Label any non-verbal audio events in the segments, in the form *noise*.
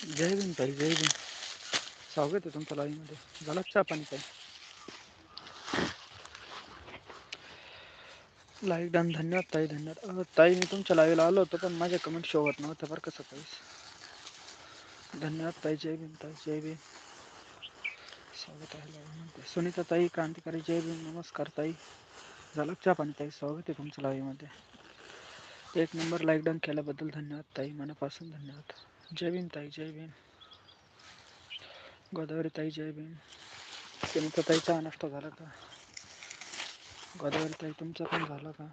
जय भीम ताई जय भीम। स्वागत आहे तुमचं लाईव्हमध्ये झाला का चहा पाणी ताई लाईक डन, धन्यवाद ताई धन्यवाद। ताई, मी तुमच्या लाईव्हला आलो होतो, पण माझ्या कमेंट शो होत नव्हत्या बरं का सकाळीच? धन्यवाद ताई, जय भीम ताई, जय भीम। स्वागत आहे लाईव्हमध्ये सुनीता ताई, क्रांतिकारी, जय भीम, नमस्कार ताई। झालं चहा पाणी ताई स्वागत आहे तुमचं लाईव्हमध्ये एक नंबर लाईक डन केल्याबद्दल धन्यवाद ताई, मनापासून धन्यवाद। जय भीम ताई जय भीम. गोदावरी ताई जय भीम. ताईचा ताई नाश्ता झाला का? गोदावरी ताई तुमचा पण झाला का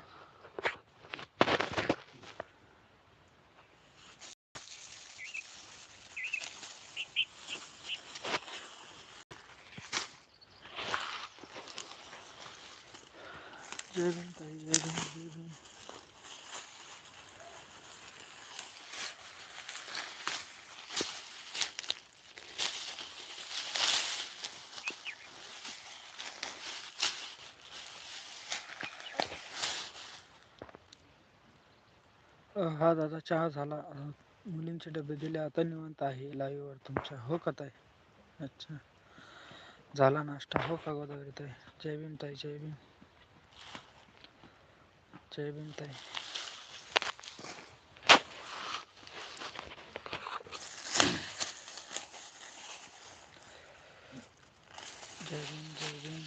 जय भीम ताई जय भीम जय भीम अ, हा दादा चहा झाला. मुलींचे डबे दिले. आता निवांत आहे. लाईव्हवर तुमच्या. हो का ताई? अच्छा. झाला नाश्ता. हो का गोदावरी ताई? जय भीम ताई जय भीम. जय भीम ताई. जय भीम जय भीम.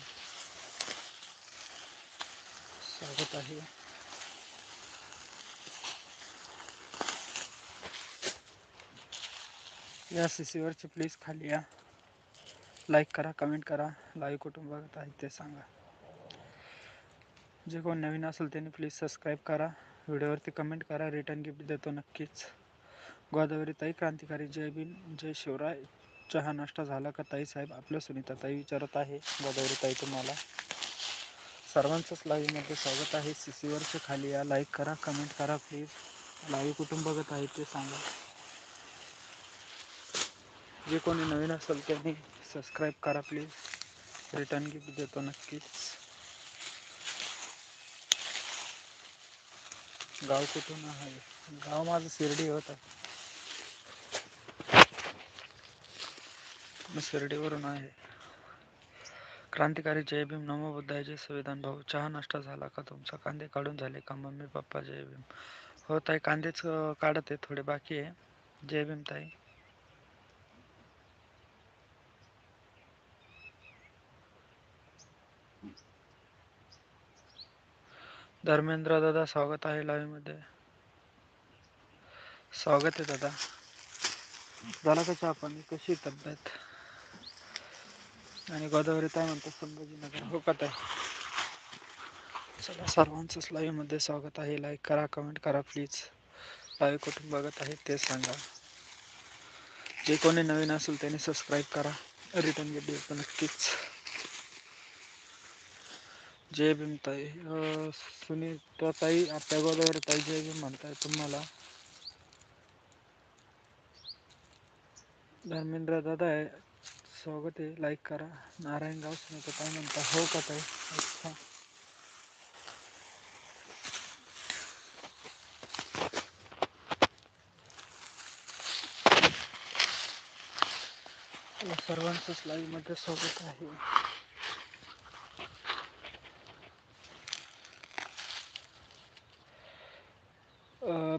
स्वागत आहे. या सी सीवरची प्लीज खाली या. लाईक करा कमेंट करा. लाईव्ह कुटुंब बघत आहे ते सांगा. जे कोण नवीन असेल त्यांनी प्लीज सबस्क्राईब करा. व्हिडिओवरती कमेंट करा. रिटर्न गिफ्ट देतो नक्कीच. गोदावरी ताई क्रांतिकारी जय बिन जय शिवराय. चहा नाश्ता झाला का ताई साहेब? आपल्या सुनीता ताई विचारत आहे. गोदावरी ताई तुम्हाला. सर्वांचंच लाईव्हमध्ये स्वागत आहे. सी सीवरच्या खाली या. लाईक करा कमेंट करा प्लीज लाईव्ह कुटुंब बघत आहे ते सांगा. जे कोणी नवीन असेल त्यांनी सबस्क्राईब करा प्लीज रिटर्न गिफ्ट देतो नक्कीच. गाव कुठून आहे? गाव माझं शिर्डी होत आहे. मी शिर्डीवरून आहे. क्रांतिकारी जय भीम नमो बुद्धाय जय संविधान भाऊ. चहा नाश्ता झाला का तुमचा? कांदे काढून झाले का? मम्मी पप्पा जय भीम. हो ताई कांदेच काढत आहे. थोडे बाकी आहे. जय भीम ताई. धर्मेंद्र दादा स्वागत आहे लाईव्हमध्ये. स्वागत आहे दादा. झाला कशा आपण? कशी तब्येत? आणि गोदावरी काय म्हणतात संभाजीनगर. हो का ताई? चला सर्वांचंच लाईव्हमध्ये स्वागत आहे. लाईक करा कमेंट करा प्लीज लाईव्ह कुठून बघत आहे ते सांगा. जे कोणी नवीन असेल त्यांनी सबस्क्राईब करा. रिटर्न गेट देतो नक्कीच. जय ताई. सुनीता ताई, आपल्या गोदावरी ताई, जय भीम म्हणताय तुम्हाला. धर्मेंद्र दादा आहे. स्वागत आहे. लाईक करा. नारायण नारायणगाव सुनीता ताई म्हणता हो का ताई? अच्छा. सर्वांचंच लाईव्ह मध्ये स्वागत आहे.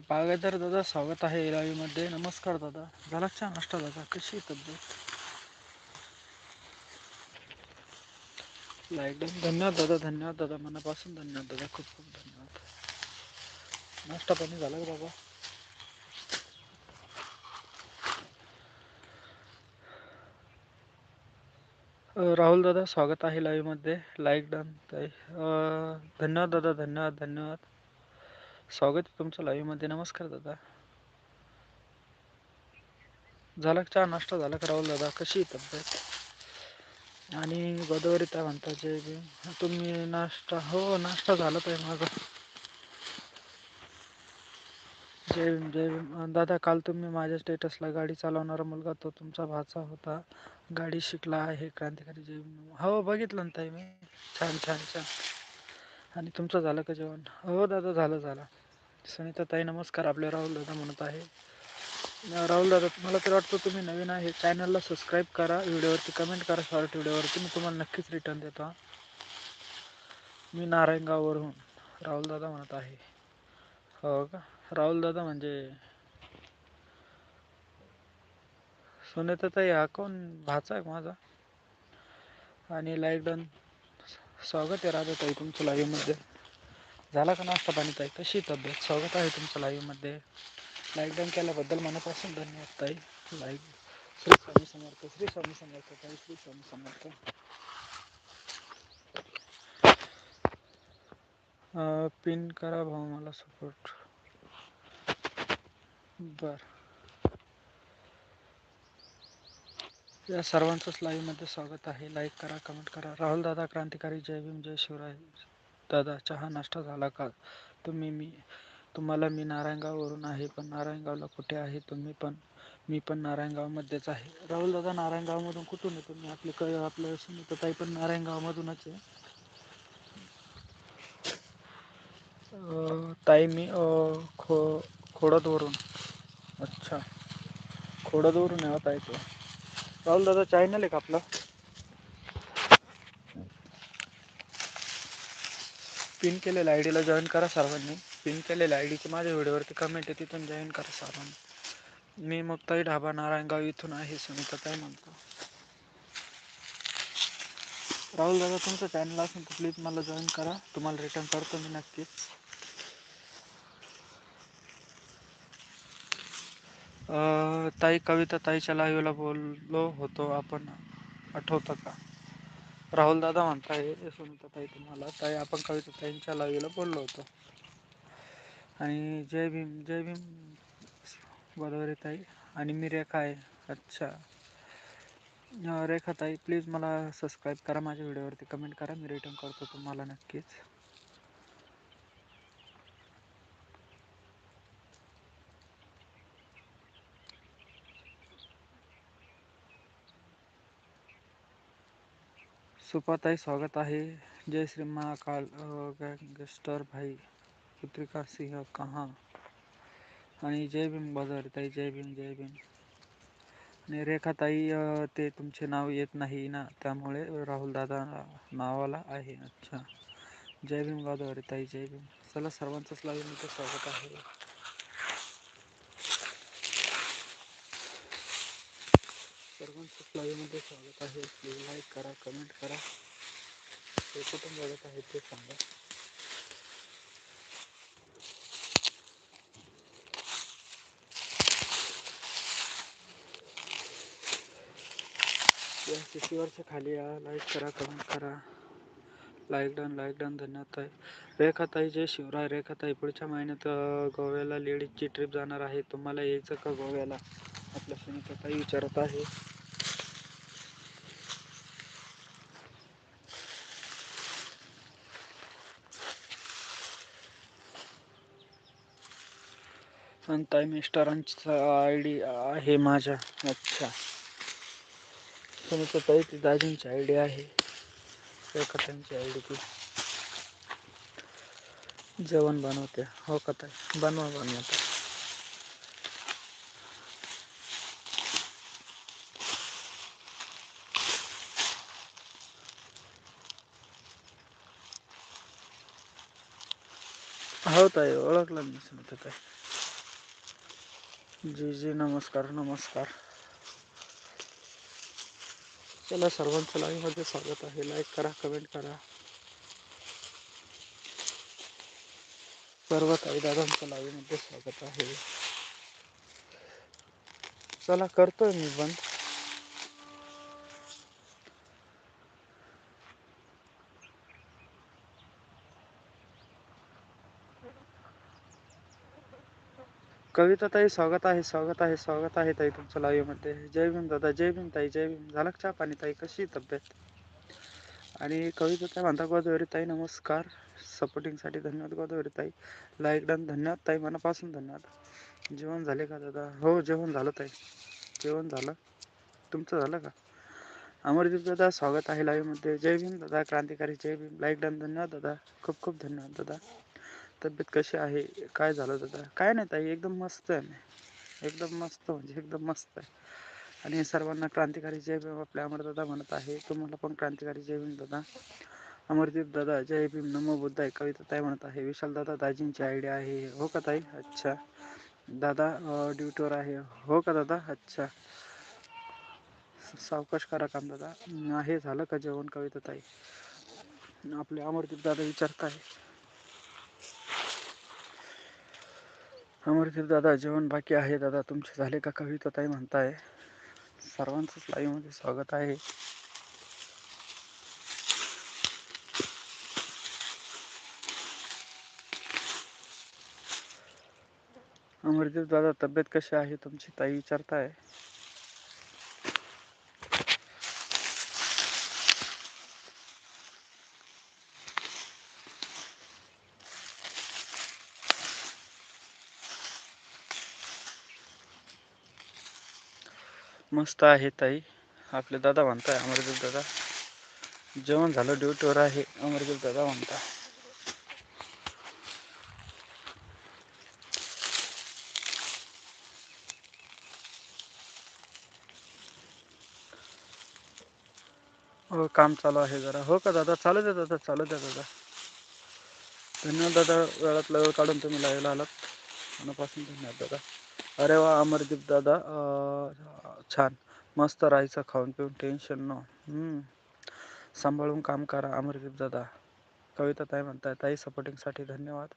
बागेदार दादा स्वागत आहे लाईव्हमध्ये नमस्कार दादा. झाला छान चहा नाश्ता दादा? कशी तब्येत? लाईक डन धन्यवाद दादा धन्यवाद दादा. मनापासून धन्यवाद दादा. खूप खूप धन्यवाद. नाश्ता पाणी झाला का बाबा? राहुल दादा स्वागत आहे लाईव्हमध्ये लाईक डन ताई धन्यवाद दादा धन्यवाद धन्यवाद. स्वागत आहे तुमचं लाईव्हमध्ये नमस्कार दादा. झाला चहा? नाश्ता झाला का राहुल दादा? कशी तब्येत? आणि गोदावरी त्या म्हणता जय भीम तुम्ही नाश्ता हो नाश्ता झाला पाहिजे माझा. जय भीम जय भीम. दादा काल तुम्ही माझ्या स्टेटसला गाडी चालवणारा मुलगा तो तुमचा भाचा होता. गाडी शिकला आहे क्रांतिकारी जय भीम. हो बघितलं ना ताई मी. छान छान छान. आणि तुमचं झालं का जेवण? हो दादा झालं झालं. सुनीता ताई नमस्कार. आपले राहुल दादा म्हणत आहे. राहुल दादा मला तर वाटतं तुम्ही नवीन आहे. चॅनलला सबस्क्राईब करा. व्हिडिओवरती कमेंट करा. शॉर्ट व्हिडिओवरती. मी तुम्हाला नक्कीच रिटर्न देतो मी नारायणगाववरून राहुल दादा म्हणत आहे. हो का? राहुल दादा म्हणजे सुनेताई हा कोण? भाचा आहे माझा? आणि लाईक डन. स्वागत आहे राधा ताई तुमचं लाईव्हमध्ये झाला का नाश्ता पाणी ताई? कशी तब्येत? स्वागत आहे तुमचं लाईव्हमध्ये लाईक डन केल्याबद्दल मनापासून धन्यवाद ताई. लाईक श्री स्वामी समर्थ श्री स्वामी समर्थ ताई श्री स्वामी समर्थ. पिन करा भाऊ मला सपोर्ट बर. या सर्वांचंच लाईव्हमध्ये स्वागत आहे. लाईक करा कमेंट करा. राहुल दादा क्रांतिकारी जय भीम जय शिवराय. दादा चहा नाश्ता झाला का? तुम्ही मी तुम्हाला मी नारायणगाववरून आहे पण नारायणगावला कुठे आहे तुम्ही पण? मी पण नारायणगावमध्येच आहे. राहुल दादा नारायणगावमधून कुठून येतो? मी आपले क आपलं सुनीता ताई पण नारायणगावमधूनच आहे. ताई मी खो खोडदवरून. अच्छा. खोडदवरून आहे हो ताई तो. राहुल दादा चॅनल आहे का आपला? पिन केलेल्या आय डीला जॉईन करा सर्वांनी. पिन केलेल्या आय डीची माझ्या व्हिडिओवरती कमेंट आहे तिथून जॉईन करा सर्वांनी. मी मुक्ताई ढाबा नारायणगाव इथून आहे सुनीता काय म्हणतो. राहुल दादा तुमचं चॅनल असेल तर प्लीज मला जॉईन करा. तुम्हाला रिटर्न करतो मी नक्कीच. ताई कविता ताईच्या लाईव्हला बोललो होतो आपण. आठवतं का? राहुल दादा म्हणताय सुनीताताई तुम्हाला ताई आपण कविता ताईंच्या लाईव्हला बोललो होतो. आणि जय भीम जय भीम. गोदावरी ताई. आणि मी रेखा आहे. अच्छा. रेखा ताई प्लीज मला सबस्क्राईब करा माझ्या व्हिडिओवरती कमेंट करा मी रिटर्न करतो तुम्हाला नक्कीच. सुपाताई स्वागत आहे. जय श्री महाकाल. गँगस्टर भाई पुत्रिका सिंह कहा? आणि जय भीम ताई जय भीम जय भीम. आणि रेखाताई ते तुमचे नाव येत नाही ना त्यामुळे राहुल दादा नावाला आहे. अच्छा. जय भीम ताई जय भीम. चला सर्वांचंच लाईव्हमध्ये स्वागत आहे. सर्वांचं लाईव्हमध्ये स्वागत आहे. प्लीज लाईक करा कमेंट करा. ते कुठून बघत आहे ते सांगा. या शिशीवरच्या खाली या लाईक करा कमेंट करा. लाईक डन लाईक डन धन्यवाद ताई. रेखाताई जय शिवराय. रेखाताई पुढच्या महिन्यात गोव्याला लेडीजची ट्रिप जाणार आहे. तुम्हाला यायचं का गोव्याला? आपल्या सुनीताताई विचारत आहे. आणि ताई मिस्टरांचा आय डी आहे माझ्या. अच्छा. सुनीता ताई ती दाजींची आय डी आहे. कथांची आय डी ती. जेवण बनवते. हो का ताई? बनवा बनवते हो ताई ओळखलं मी समजत ताई. जी जी नमस्कार नमस्कार. चला सर्वांचं लाईव्हमध्ये स्वागत आहे. लाईक करा कमेंट करा. सर्व काही दादांचं लाईव्हमध्ये स्वागत आहे. चला करतोय मी बंद. कविता ताई स्वागत आहे स्वागत आहे स्वागत आहे ताई तुमचं लाईव्हमध्ये जय भीम दादा जय भीम ताई जय भीम. झालं चहा पाणी ताई? कशी तब्येत? आणि कविता ताई म्हणता गोदावरी ताई नमस्कार. सपोर्टिंगसाठी धन्यवाद गोदावरी ताई. लाईक डन धन्यवाद ताई. मनापासून धन्यवाद. जेवण झाले का दादा? हो जेवण झालं ताई. जेवण झालं. तुमचं झालं का? अमरदीप दादा स्वागत आहे लाईव्हमध्ये जय भीम दादा क्रांतिकारी जय भीम. लाईक डन धन्यवाद दादा. खूप खूप धन्यवाद दादा. तब्येत कशी आहे? काय झालं दादा? काय नाही ताई एकदम मस्त आहे एकदम मस्त म्हणजे एकदम मस्त आहे. आणि सर्वांना क्रांतिकारी जय भीम आपल्या अमरदादा म्हणत आहे. तुम्हाला पण क्रांतिकारी जय भीम दादा. अमरदीप दादा जय भीम नमो बुद्ध आहे. कविता ताई म्हणत आहे. विशाल दादा दाजींची आयडिया आहे. हो का ताई? अच्छा. दादा ड्युटीवर आहे. हो का दादा? अच्छा. सावकाश करा काम दादा. हे झालं का जेवण कविता ताई? आपले अमरदीप दादा विचारत आहे अमरदीप दादा जेवण बाकी आहे. दादा तुमचे झाले का कविता? ताई म्हणताय. सर्वांचंच लाईव्हमध्ये स्वागत आहे. अमरदीप दादा तब्येत कशी आहे? तुमची ताई विचारताय. मस्त आहे ताई. आपले दादा म्हणताय अमरदीप दादा. जेवण झालं ड्युटीवर आहे अमरदीप दादा म्हणता हो काम चालू आहे जरा. हो का दादा? चालू द्या दादा चालू द्या दादा. धन्यवाद दादा वेळातला वेळ काढून तुम्ही लावायला आलात. मनापासून धन्यवाद दादा. अरे वा अमरदीप दादा. छान. मस्त राहायचं खाऊन पिऊन टेन्शन न. सांभाळून काम करा अमरदीप दादा. कविता ताई म्हणताय ताई सपोर्टिंगसाठी धन्यवाद.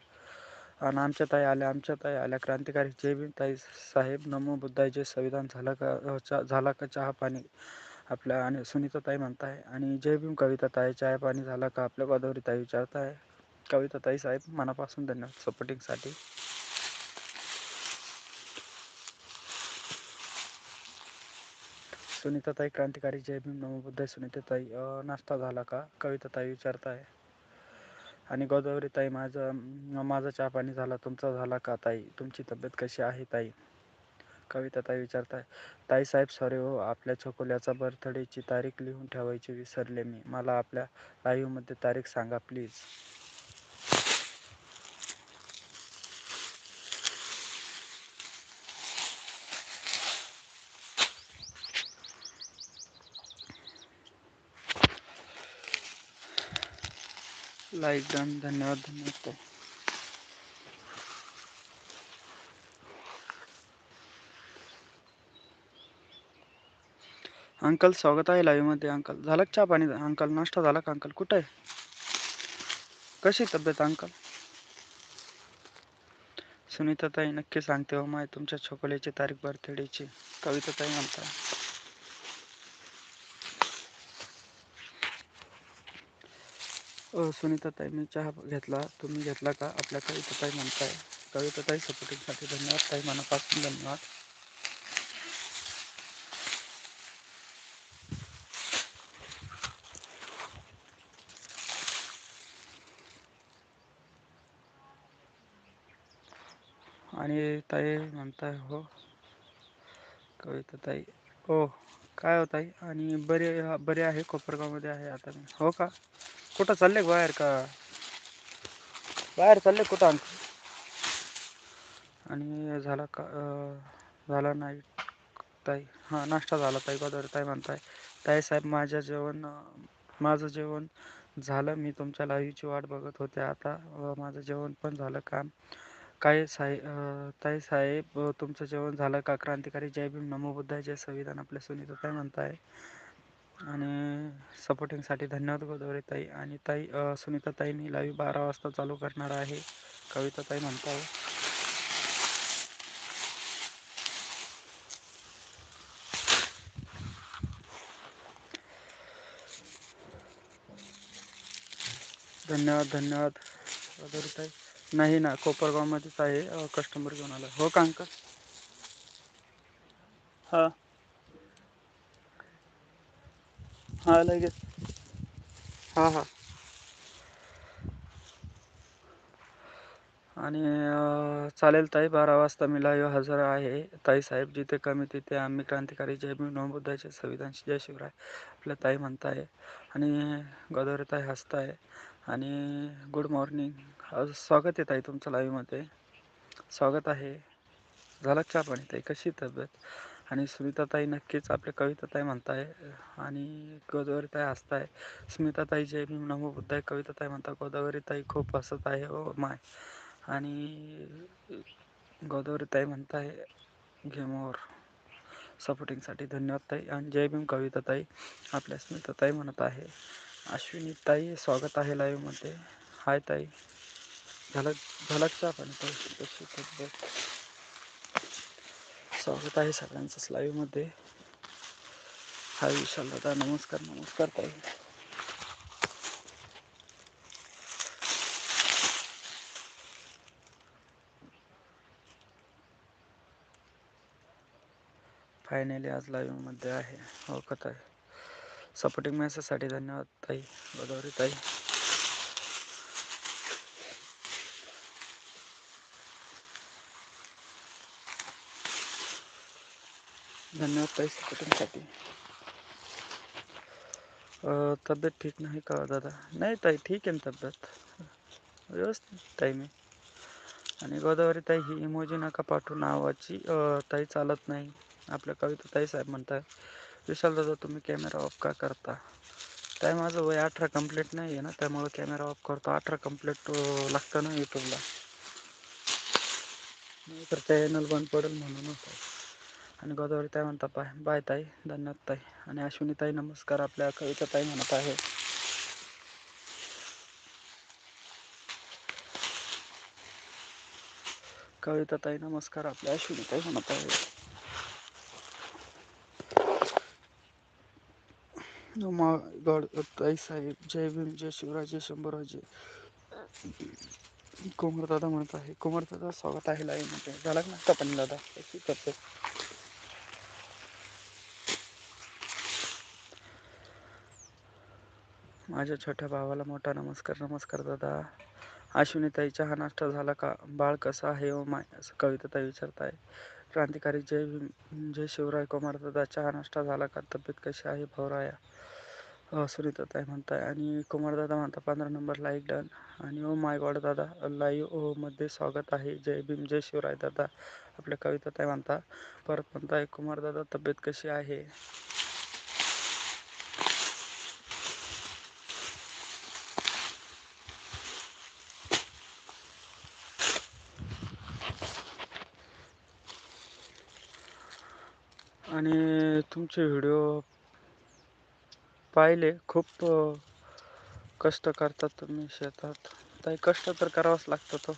आणि आमच्या ताई आल्या आमच्या ताई आल्या. क्रांतिकारी जय भीम. ताई साहेब नमो बुद्धाय. जे संविधान. झालं का झाला का चहा पाणी? आपल्या आणि सुनीता ताई म्हणताय आणि जय भीम कविता ताई चहा पाणी झाला का? आपल्या गोदावरी ताई विचारताय. कविता ताई साहेब मनापासून धन्यवाद. सपोर्टिंगसाठी सुनीताताई क्रांतिकारी जय भीम नमोबुद्ध सुनीताताई नाश्ता झाला का? कविताताई विचारताय. आणि गोदावरी ताई माझं माझा चहा पाणी झाला तुमचा झाला का ताई? तुमची तब्येत कशी आहे ताई? कविता ताई विचारताय. ताई साहेब सॉरी हो आपल्या छोकोल्याचा बर्थडेची तारीख लिहून ठेवायची विसरले मी. मला आपल्या लाईव्हमध्ये तारीख सांगा प्लीज लाईक डन धन्यवाद धन्यवाद. अंकल स्वागत आहे लाईव्हमध्ये अंकल झालं चहा पाणी? अंकल नाश्ता झाला का? अंकल कुठं आहे? कशी तब्येत अंकल? सुनीता ताई नक्की सांगते हो माय तुमच्या छोकल्याची तारीख बर्थडेची कविता ताई म्हणता सुनीताताई मी चहा घेतला. तुम्ही घेतला का? आपल्या कविता ताई म्हणताय. कविताताई सपोर्टिंगसाठी धन्यवाद. ताई मनापासून धन्यवाद. आणि ताई म्हणताय हो. कविता ताई. हो. काय हो ताई? आणि बरे बरे आहे? कोपरगावमध्ये आहे आता मी. हो का? कुठं चालले बाहेर का? बाहेर चालले कुठं आणखी आणि झाला का झाला नाही. ताई हां नाश्ता झाला ताई गोदावरी ताई म्हणताय. ताई साहेब माझ्या जेवण माझं जेवण झालं. मी तुमच्या लाईव्हची वाट बघत होते आता. माझं जेवण पण झालं काम. काय साहेब ताई साहेब तुमचं जेवण झालं का? क्रांतिकारी जय भीम नमो बुद्धाय जय संविधान आपल्या सुनीता ताई म्हणताय. आणि सपोर्टिंगसाठी धन्यवाद गोदावरी ताई. आणि ताई सुनीता ताईंनी लाईव्ह बारा वाजता चालू करणार आहे. कविता ताई म्हणताय. धन्यवाद धन्यवाद गोदावरी ताई. नाही ना कोपरगावमध्येच आहे कस्टमर घेऊन आला. हो का अंकल हां. हां लगेच. हां हां. आणि चालेल ताई बारा वाजता मी लाईव्ह हजर आहे. ताई साहेब जिथे कमी तिथे आम्ही क्रांतिकारी जय भीम नोंदबुद्धाचे संविधान जय शिवराय आपल्या ताई म्हणताय. आणि गोदावरी ताई हसताय. आणि गुड मॉर्निंग स्वागत आहे ताई तुमचं लाईव्हमध्ये स्वागत आहे. झाला चहा पाणी ताई? कशी तब्येत? आणि सुनीताताई नक्कीच आपल्या कविताताई म्हणताय आणि गोदावरीताई हसताय. स्मिताताई जय भीम नमो बुद्धाय कविताताई म्हणता गोदावरीताई खूप हसत आहे. Oh my. आणि गोदावरीताई म्हणताय गेमओव्हर सपोर्टिंगसाठी धन्यवाद ताई. आणि जय भीम कविताताई. आपल्या स्मिताताई म्हणत आहे अश्विनी ताई स्वागत आहे लाईव्हमध्ये हाय ताई. झलक झलकचा पण ताई तब्येत स्वागत आहे सगळ्यांचंच लाईव्हमध्ये हाय विशाल दादा, नमस्कार नमस्कार ताई. फायनली आज लाईव्हमध्ये आहे. हो का ताई? सपोर्टिंग मेसेजसाठी धन्यवाद ताई. गोदावरी ताई. धन्यवाद ताई कुटुंबसाठी. तब्येत ठीक नाही का दादा? नाही ताई ठीक आहे ना तब्येत. व्यवस्थित ताई मी. आणि गोदावरी ताई ही इमोजी नका पाठवू नावाची. ताई चालत नाही. आपल्या कविता ताई साहेब म्हणताय विशाल दादा तुम्ही कॅमेरा ऑफ का करता? ताई माझं वय अठरा कंप्लीट नाही आहे ना त्यामुळे कॅमेरा ऑफ करतो. अठरा कंप्लीट लागतं ना यूट्यूबला नाही तर चॅनल बंद पडेल म्हणून होतं. आणि गोदावरी ताई म्हणता पाय बाय ताई धन्यवाद ताई. आणि अश्विनी ताई नमस्कार आपल्या कविता ताई म्हणत आहे. कविता ताई नमस्कार आपल्या अश्विनी ताई म्हणत आहे. गॉड ताई साहेब जय भीम जय शिवराजे शंभूराजे. कुमार दादा म्हणत आहे कुमार दादा स्वागत आहे लाईव्ह म्हणजे झाला का दादा? करते? माझ्या छोट्या भावाला मोठा नमस्कार नमस्कार दादा. अश्विनीताई चहा नाश्ता झाला का? बाळ कसं आहे ओ माय? असं कविताताई विचारत आहे क्रांतिकारी जय भीम जय शिवराय कुमार दादा चहा नाश्ता झाला का? तब्येत कशी आहे भवराया? सुनीताताई म्हणताय. आणि कुमार दादा म्हणता पंधरा नंबर लाईक डन. आणि ओ माय गॉड दादा लाईव्ह ओ मध्ये स्वागत आहे. जय भीम जय शिवराय दादा आपल्या कविताताई म्हणता परत म्हणताय कुमार दादा तब्येत कशी आहे? आणि तुमचे व्हिडिओ पाहिले खूप कष्ट करतात तुम्ही शेतात. ताई कष्ट तर करावाच लागतो तो.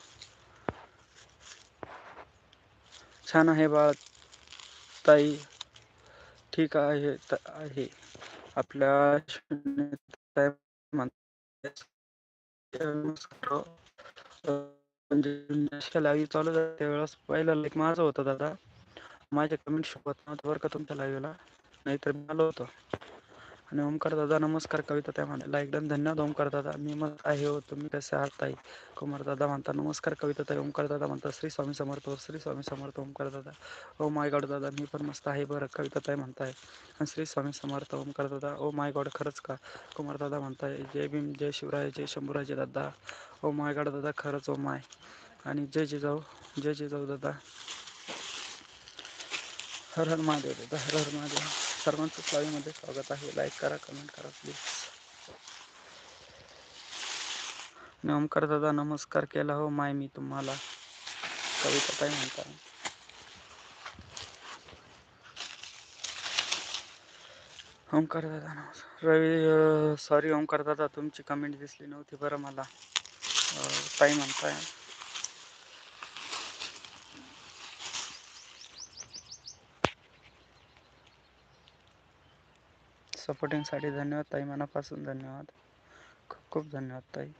छान आहे बाळ. ताई ठीक आहे आहे. आपल्या *laughs* म्हणजे लाईव्ह चालू त्यावेळेस पहिला लाईक माझं होतं दादा. माझ्या कमेंट शोभत नव्हतं बरं का तुमच्या लाईव्हला नाहीतर मी आलो होतो. आणि ओमकार दादा नमस्कार कविता त्या म्हणा लाईक डन धन्यवाद ओमकार दादा. मी मग आहे हो तुम्ही कसे आहात ताई? कुमार दादा म्हणता नमस्कार कविता ताई. ओमकार दादा म्हणता श्री स्वामी समर्थ श्री स्वामी समर्थ ओमकार दादा. ओ माय गॉड दादा मी पण मस्त आहे बरं कविता ताई म्हणताय. आणि श्री स्वामी समर्थ ओमकार दादा. ओ माय गॉड खरंच का? कुमार दादा म्हणताय जय भीम जय शिवराय जय शंभूराजे दादा. ओ माय गॉड दादा खरंच ओ माय. आणि जय जिजाऊ जय जिजाऊ दादा. हर हर महादेव दादा हर हर महादेव. सर्वांचं स्वामीमध्ये स्वागत आहे. लाईक करा कमेंट करा प्लीज ओमकार दादा नमस्कार केला हो माय मी तुम्हाला. कविता काय म्हणता. ओमकार दादा नमस्कार. रवी सॉरी ओमकार दादा तुमची कमेंट दिसली नव्हती बरं मला. ताई म्हणताय. सपोर्टिंगसाठी धन्यवाद ताई. मनापासून धन्यवाद. खूप खूप धन्यवाद ताई.